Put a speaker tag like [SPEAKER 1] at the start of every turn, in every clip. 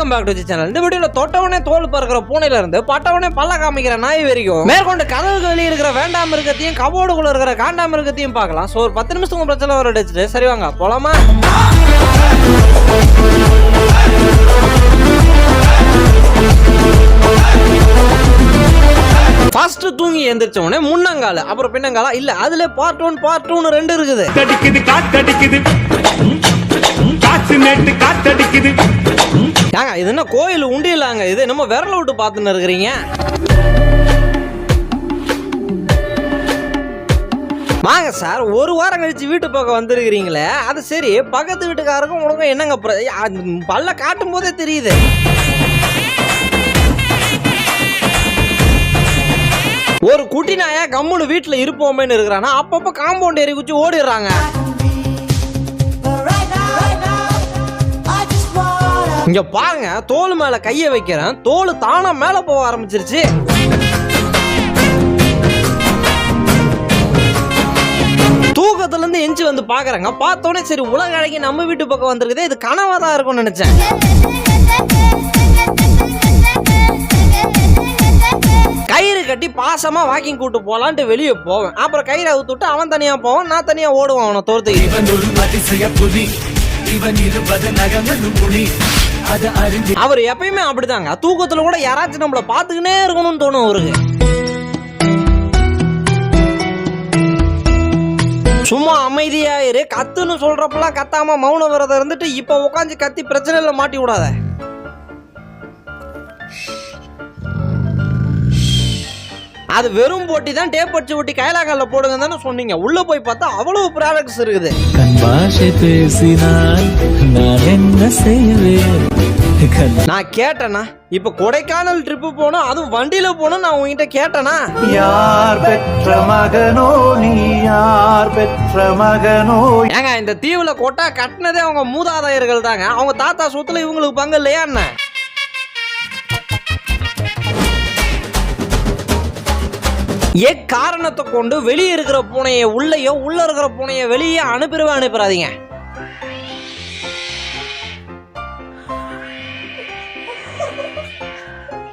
[SPEAKER 1] Welcome back to channel இந்த வீடியோல தொட்டவனே தோல் பறக்கிற பூனையில இருந்து பட்டவனே பல்ல காமிக்கிற நாய் வரைக்கும் மேற்கொண்டு கதவுக்கு வெளியே இருக்கிற வேண்டாம் இருக்கத்தையும் கபோர்டுக்குள்ள இருக்கிற காண்டாம இருக்கத்தையும் பார்க்கலாம். ஸோ ஒரு பத்து நிமிஷத்துக்கு பிரச்சனை வர அடிச்சுட்டு சரி வாங்க போலாமா? ஃபர்ஸ்ட் தூங்கி எந்திரிச்ச உடனே முன்னங்கால அப்புறம் பின்னங்கால? இல்ல அதுல பார்ட் ஒன் பார்ட் டூன்னு ரெண்டு இருக்குது.
[SPEAKER 2] காத்தடிக்குது காத்தடிக்குது. காத்து நேட்டு காத்தடிக்குது.
[SPEAKER 1] ஏங்க இது என்ன கோயில் உண்டியலாங்க? இல்லைங்க இது என்னமோ விரல விட்டு பார்த்துன்னு இருக்கிறீங்க. வாங்க சார் ஒரு வாரம் கழிச்சு வீட்டு பக்கம் வந்திருக்கிறீங்களே. அது சரி பக்கத்து வீட்டுக்காரருக்கும் உனக்கும் என்னங்க பல்ல காட்டும் போதே தெரியுது. ஒரு குட்டி நாயா கம்முனு வீட்டில் இருப்போமேன்னு இருக்கிறானா அப்பப்போ காம்பவுண்ட் ஏறி குச்சி ஓடிடுறாங்க. இங்க பாருங்க தோல் மேல கைய வைக்கிறேன். தோல் தானா மேல போக ஆரம்பிச்சிருச்சு. தூக்கத்துல இருந்து எஞ்சி வந்து பாக்குறேங்க. பார்த்தோன்னே சரி உலக அழகி நம்ம வீட்டு பக்கம் வந்திருக்குதே. இது கனவா தான் இருக்கும்னு நினைச்சேன். கயிறு கட்டி பாசமா வாக்கிங் கூட்டு போலான்ட்டு வெளியே போவேன். அப்புறம் கயிறை அவுத்துட்டு அவன் தனியா போவான் நான் தனியா ஓடுவான் அவனை தோர்த்துக்கிட்டு.
[SPEAKER 3] அது
[SPEAKER 1] அவர் எப்பயுமே அப்படிதாங்க. தூக்கத்துல கூட யாராச்சும் நம்மள பாத்துக்கினே இருக்கணும்னு தோணும் அவருக்கு. சும்மா அமைதியாயிரு கத்துன்னு சொல்றப்பெல்லாம் கத்தாம மௌன விரதம் இருந்துட்டு இப்ப உட்காந்து கத்தி பிரச்சனையில மாட்டி விடாத. அது வெறும் போட்டி தான் டேப் அடிச்சு ஒட்டி கைலாக்கால போடுங்க தானே சொன்னீங்க. உள்ள போய் பார்த்தா அவ்வளவு ப்ராடக்ட்ஸ் இருக்குது.
[SPEAKER 3] கண் பாஷை பேசினால் நான் என்ன செய்வேன்?
[SPEAKER 1] நான் கேட்டேனா? இப்ப கொடைக்கானல் ட்ரிப்பு போகணும் அதுவும் வண்டியில போகணும் நான் உங்ககிட்ட கேட்டேனா?
[SPEAKER 4] யார் பெற்ற மகனோ நீ யார் பெற்ற மகனோ?
[SPEAKER 1] ஏங்க இந்த தீவுல கொட்டா கட்டினதே அவங்க மூதாதையர்கள் தாங்க. அவங்க தாத்தா சொத்துல இவங்களுக்கு பங்கு இல்லையா என்ன? எக்காரணத்தை கொண்டு வெளியே இருக்கிற பூனையை உள்ளேயோ உள்ள இருக்கிற பூனையை வெளியே அனுப்பிடவே அனுப்பிடாதீங்க.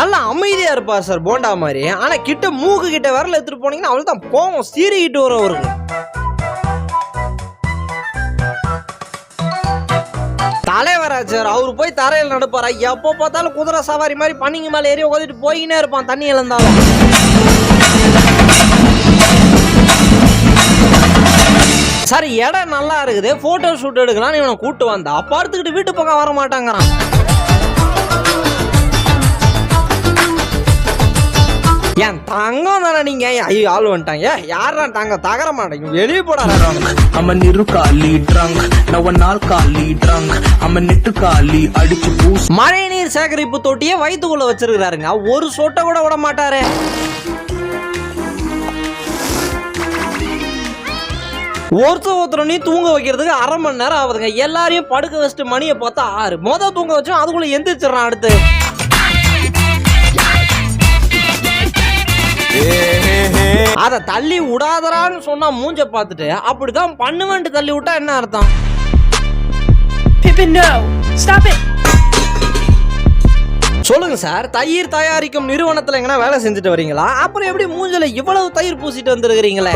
[SPEAKER 1] நல்லா அமைதியா இருப்பார் சார் போண்டா மாதிரி. ஆனா கிட்ட மூக்கு கிட்ட விரல எடுத்துட்டு போனீங்கன்னா அவள் தான் போவோம் சீறிக்கிட்டு வரும் அவருக்கு. தலைவராச்சார் அவர் போய் தரையில் நடப்பாரா. எப்போ பார்த்தாலும் குதிரை சவாரி மாதிரி பண்ணிங்க மேலே ஏறி உட்காந்துட்டு போயினே இருப்பான் தண்ணி இழந்தாலும். சார் இடம் நல்லா இருக்குது. போட்டோ ஷூட் எடுக்கலாம் இவனை கூட்டு வந்தா. பார்த்துக்கிட்டு வீட்டு பக்கம் வர மாட்டாங்கிறான் ஏன் தங்கம் தானே நீங்க? ஐயோ ஆள் வந்துட்டாங்க. யாரா தங்க? தகர மாட்டேங்க. வெளியே
[SPEAKER 5] niru kali drunk, now a nal kali drunk. I'm a nittu kali அடிச்சு பூஸ்
[SPEAKER 1] மழை நீர் சேகரிப்பு தொட்டியை வயிற்றுக்குள்ள வச்சிருக்கிறாருங்க. ஒரு சொட்டை கூட விட மாட்டாரு. ஒருத்தர் ஒருத்தர் நீ தூங்க வைக்கிறதுக்கு அரை மணி நேரம் ஆகுதுங்க. எல்லாரையும் படுக்க வச்சுட்டு மணியை பார்த்தா ஆறு. மொதல் தூங்க வச்சோம் அதுக்குள்ள எந்திரிச்சிடறான் அடுத்து. அத தள்ளி விடாதரான்னு சொன்னா மூஞ்ச பார்த்துட்டு அப்படிதான் பண்ணுவேன்ட்டு தள்ளி விட்டா என்ன அர்த்தம்! சொல்லுங்க சார் தயிர் தயாரிக்கும் நிறுவனத்துல எங்கன்னா வேலை செஞ்சுட்டு வரீங்களா? அப்புறம் எப்படி மூஞ்சில இவ்வளவு தயிர் பூசிட்டு வந்திருக்கிறீங்களே?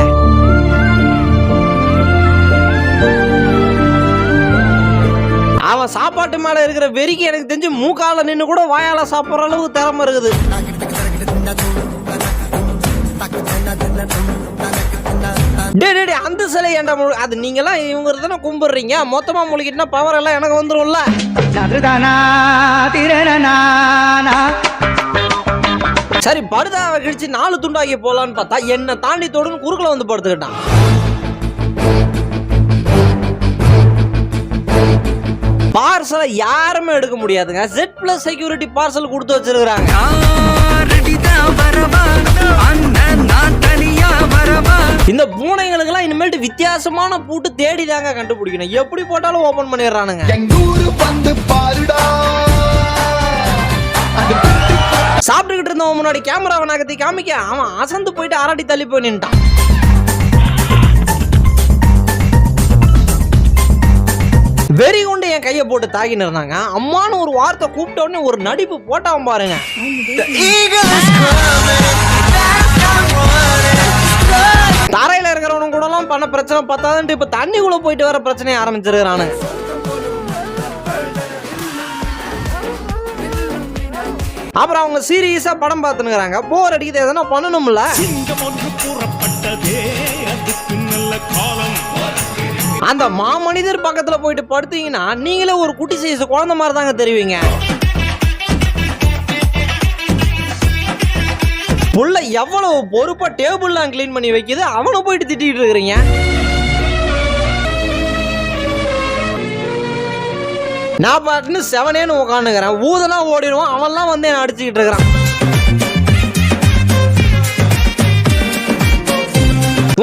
[SPEAKER 1] அவன் சாப்பாட்டு மேல இருக்கிற வெறிக்கு எனக்கு தெரிஞ்சு மூக்கால நின்னு கூட வாயால சாப்பிடுற அளவுக்கு திறமை இருக்குது. அந்த சிலை ஏன்டா முழு? அது நீங்கெல்லாம் இவங்க தானே கும்பிடுறீங்க? மொத்தமா முழுகிட்டுனா பவர் எல்லாம் எனக்கு வந்துரும்ல? சரி படுதாவை கிழிச்சு நாலு துண்டாக்கி போலான்னு பார்த்தா என்ன தாண்டி தொடுன்னு குறுக்குல வந்து படுத்துக்கிட்டான். பார்சலை யாருமே எடுக்க முடியாதுங்க. ஜெட் பிளஸ் செக்யூரிட்டி பார்சல் கொடுத்து வச்சிருக்காங்க வித்தியாசமான பூட்டு தேடி தாங்க கண்டுபிடிக்கணும். எப்படி போட்டாலும் ஓபன் பண்ணிடுறானுங்க. சாப்பிட்டுக்கிட்டு இருந்தவன் முன்னாடி கேமராவை நகர்த்தி காமிக்க. அவன் அசந்து போயிட்டு அரடி தள்ளி போய் நின்ட்டான் வெறி கொண்டு என் கையை போட்டு தாக்கின்னு இருந்தாங்க. அம்மான்னு ஒரு வார்த்தை கூப்பிட்ட உடனே ஒரு நடிப்பு போட்டான் பாருங்க. தரையில இருக்கிறவனும் கூட எல்லாம் பண்ண பிரச்சனை பத்தாதுன்ட்டு இப்ப தண்ணிக்குள்ள போயிட்டு வர பிரச்சனையை ஆரம்பிச்சிருக்கிறானு. அப்புறம் அவங்க சீரியஸா படம் பார்த்துனுக்குறாங்க போர் அடிக்குது. எதனா பண்ணணும்ல? அந்த மாமனிதர் பக்கத்துல போயிட்டு படுத்தீங்கன்னா நீங்களே ஒரு குட்டி சைஸ் குழந்தை மாதிரி தாங்க தெரிவிங்க. புள்ள எவ்வளவு பொறுப்பா டேபிள்லாம் க்ளீன் பண்ணி வைக்குது? அவனை போயிட்டு திட்டிட்டு இருக்கிறீங்க. நான் பாட்டுன்னு செவனேன்னு உட்காந்துக்கிறேன் ஊதனா ஓடிடுவான். அவன்லாம் வந்து என்ன அடிச்சுக்கிட்டு இருக்கிறான்.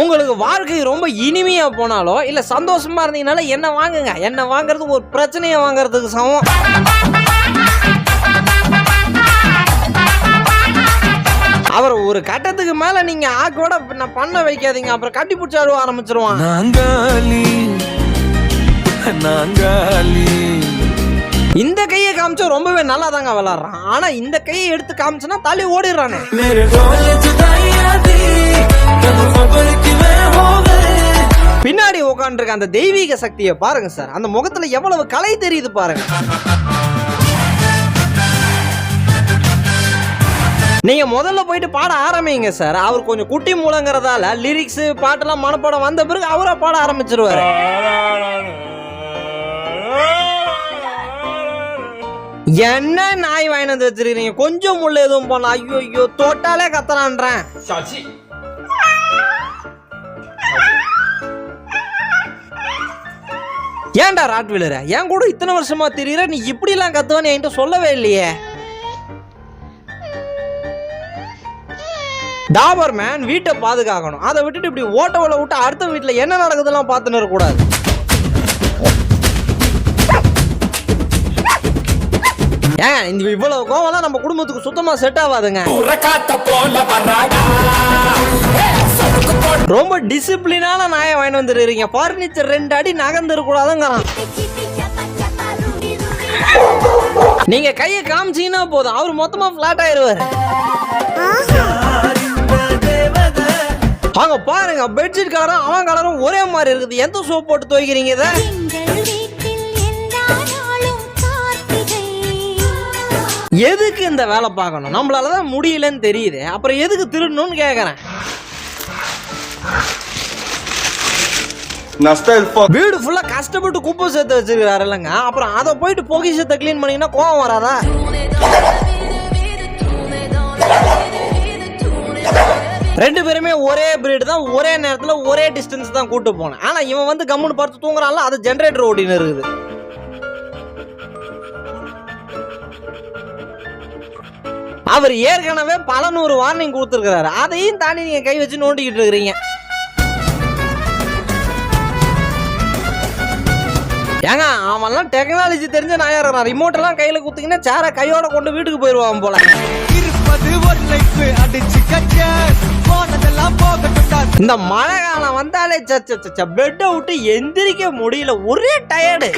[SPEAKER 1] உங்களுக்கு வாழ்க்கை ரொம்ப இனிமையா போனாலோ இல்ல சந்தோஷமா இருந்தீங்கனால என்ன வாங்குங்க. என்ன வாங்குறது ஒரு பிரச்சனையை வாங்குறதுக்கு சமம். அவர் ஒரு கட்டத்துக்கு மேல நீங்க ஆக்கோட நான் பண்ண வைக்காதீங்க. அப்புறம் கட்டி பிடிச்சி அழுவ ஆரம்பிச்சிருவான்.
[SPEAKER 3] நாங்காலி நாங்காலி.
[SPEAKER 1] இந்த கையை காமிச்சா ரொம்பவே நல்லா தாங்க விளாடுறான். ஆனா இந்த கையை எடுத்து காமிச்சனா தள்ளி ஓடிடுறானே. பின்னாடி உட்காந்துருக்க அந்த தெய்வீக சக்தியை பாருங்க சார். அந்த முகத்துல எவ்வளவு கலை தெரியுது பாருங்க. நீங்க முதல்ல போயிட்டு பாட ஆரம்பிங்க சார் அவர் கொஞ்சம் குட்டி மூலங்கிறதால லிரிக்ஸ் பாட்டெல்லாம் மனப்பாடம் வந்த பிறகு அவரா பாட ஆரம்பிச்சிருவாரு. என்ன நாய் வாங்கிட்டு வந்து வச்சிருக்கீங்க கொஞ்சம் முள்ள எதுவும் போனா ஐயோ ஐயோ தொட்டாலே கத்துறான்றேன் ஏன்டா ராட்வீலர? என் கூட இத்தனை வருஷமா தெரியற நீ இப்படி எல்லாம் கத்துவன்னு என்கிட்ட சொல்லவே இல்லையே. டாபர் மேன் வீட்டை பாதுகாக்கணும். அதை விட்டுட்டு இப்படி ஓட்டவளை விட்டு அடுத்த வீட்டில் என்ன நடக்குதுலாம் பார்த்துன்னு இருக்கக்கூடாது. ஏன் இந்த இவ்வளவு கோவம்லாம் நம்ம குடும்பத்துக்கு சுத்தமா செட் ஆகாதுங்க. ரொம்ப டிசிப்ளினான நாயை வாங்கி வந்துருக்கீங்க பர்னிச்சர் ரெண்டு அடி நகர்ந்துட கூடாதுங்கிறான் நீங்க கையை காமிச்சீங்கன்னா போதும். அவர் மொத்தமா பிளாட் ஆயிருவாரு. அங்க பாருங்க பெட்ஷீட் கலரும் அவன் கலரும் ஒரே மாதிரி இருக்குது. எந்த சோப் போட்டு துவைக்கிறீங்க இதை? எதுக்கு இந்த வேலை பார்க்கணும்? நம்மளால தான் முடியலன்னு தெரியுது. அப்புறம் எதுக்கு திருடணும்னு கேட்குறேன் வீடு ஃபுல்லா கஷ்டப்பட்டு குப்பை சேர்த்து வச்சிருக்காரு இல்லைங்க. அப்புறம் அதை போயிட்டு பொகிஷத்தை க்ளீன் பண்ணீங்கன்னா கோவம் வராதா? ரெண்டு பேருமே ஒரே பிரீடு தான் ஒரே நேரத்தில் ஒரே டிஸ்டன்ஸ் தான் கூட்டு போனேன். ஆனால் இவன் வந்து கம்முன்னு பார்த்து தூங்குறான்ல அது ஜென்ரேட்டர் ஓடின்னு இருக்குது. அவர் ஏற்கனவே பல நூறு வார்னிங் கொடுத்துருக்கிறாரு. அதையும் தாண்டி நீங்கள் கை வச்சு நோண்டிக்கிட்டு இருக்கிறீங்க. ஏங்க அவன்லாம் டெக்னாலஜி தெரிஞ்ச நாயா இருக்கிறான் ரிமோட்டெல்லாம் கையில் குத்திங்கன்னா சேரை கையோட கொண்டு வீட்டுக்கு போயிடுவான் போல. இந்த மழை காலம் வந்தாலே சச்ச பெட்டை விட்டு எந்திரிக்க முடியல. ஒரே டயர்டு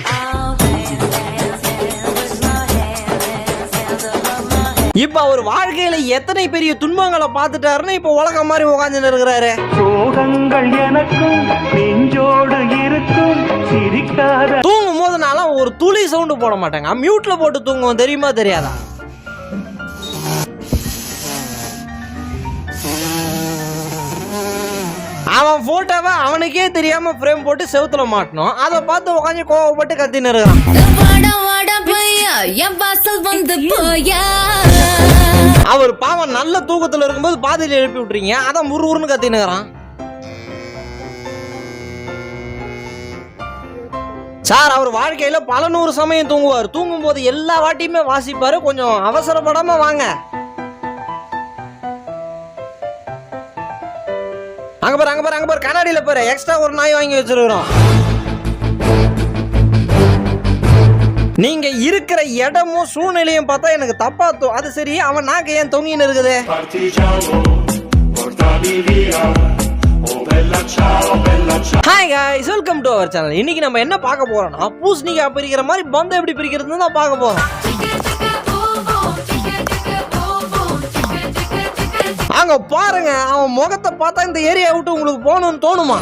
[SPEAKER 1] இப்ப அவர் வாழ்க்கையில எத்தனை பெரிய துன்பங்களை பார்த்துட்டாருன்னு இப்ப உலகம் மாதிரி உட்காந்துன்னு இருக்கிறாரு.
[SPEAKER 2] சோகங்கள் எனக்கும் நெஞ்சோடு இருக்கும் சிரிக்காத
[SPEAKER 1] தூங்கும் போது நான்லாம் ஒரு துளி சவுண்டு போட மாட்டேங்க. மியூட்ல போட்டு தூங்குவோம். தெரியுமா தெரியாதா? அவன் போட்டோவை அவனுக்கே தெரியாம ஃப்ரேம் போட்டு செவுத்துல மாட்டணும் அதை பார்த்து உட்காந்து கோவப்பட்டு கத்தின்னு
[SPEAKER 6] போயா
[SPEAKER 1] அவர் பாவம் நல்ல தூக்கத்துல இருக்கும்போது பாதியில எழுப்பி விட்டுறீங்க. அதான் முருகுன்னு கத்தினுக்கிறான் சார் அவர் வாழ்க்கையில பல நூறு சமயம் தூங்குவார். தூங்கும் போது எல்லா வாட்டியுமே வாசிப்பாரு. கொஞ்சம் அவசரப்படாம வாங்க. அங்க பாரு அங்க பாரு அங்க பாரு கண்ணாடியில பாரு. எக்ஸ்ட்ரா ஒரு நாய் வாங்கி வச்சிருக்கிறோம். நீங்க இருக்கிற இடமும் சூழ்நிலையும் பார்த்தா எனக்கு தப்பா தோ அது சரி அவன் நாக்கு ஏன் தொங்கின்னு இருக்குது? Hi welcome to our channel இன்னைக்கு நம்ம என்ன பார்க்க போறோம்னா பூசணிக்காய் பிரிக்கிற மாதிரி பந்தம் எப்படி பிரிக்கிறதுன்னு தான் பார்க்க போறோம். அங்க பாருங்க அவன் முகத்தை பார்த்தா இந்த ஏரியா விட்டு உங்களுக்கு போகணும்னு தோணுமா?